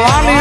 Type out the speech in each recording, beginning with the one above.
Lali.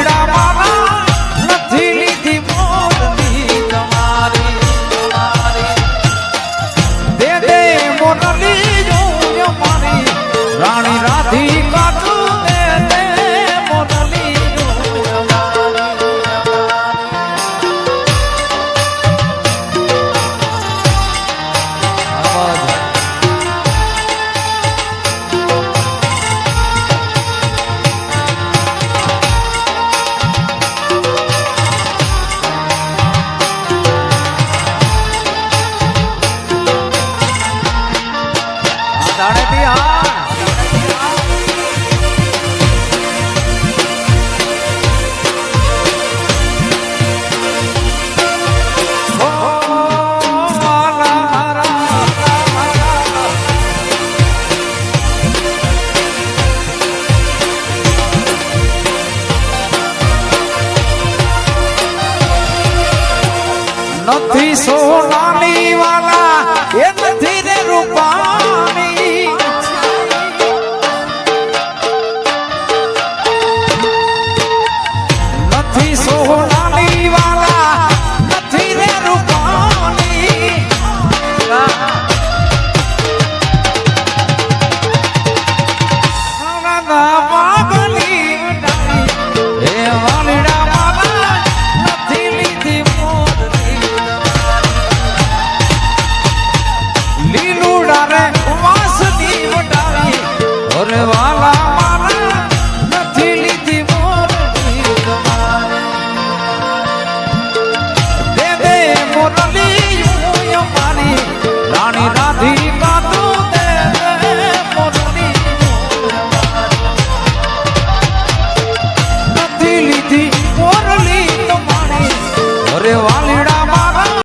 હા નથી સોનાની વાલા એ નથી Cabrón.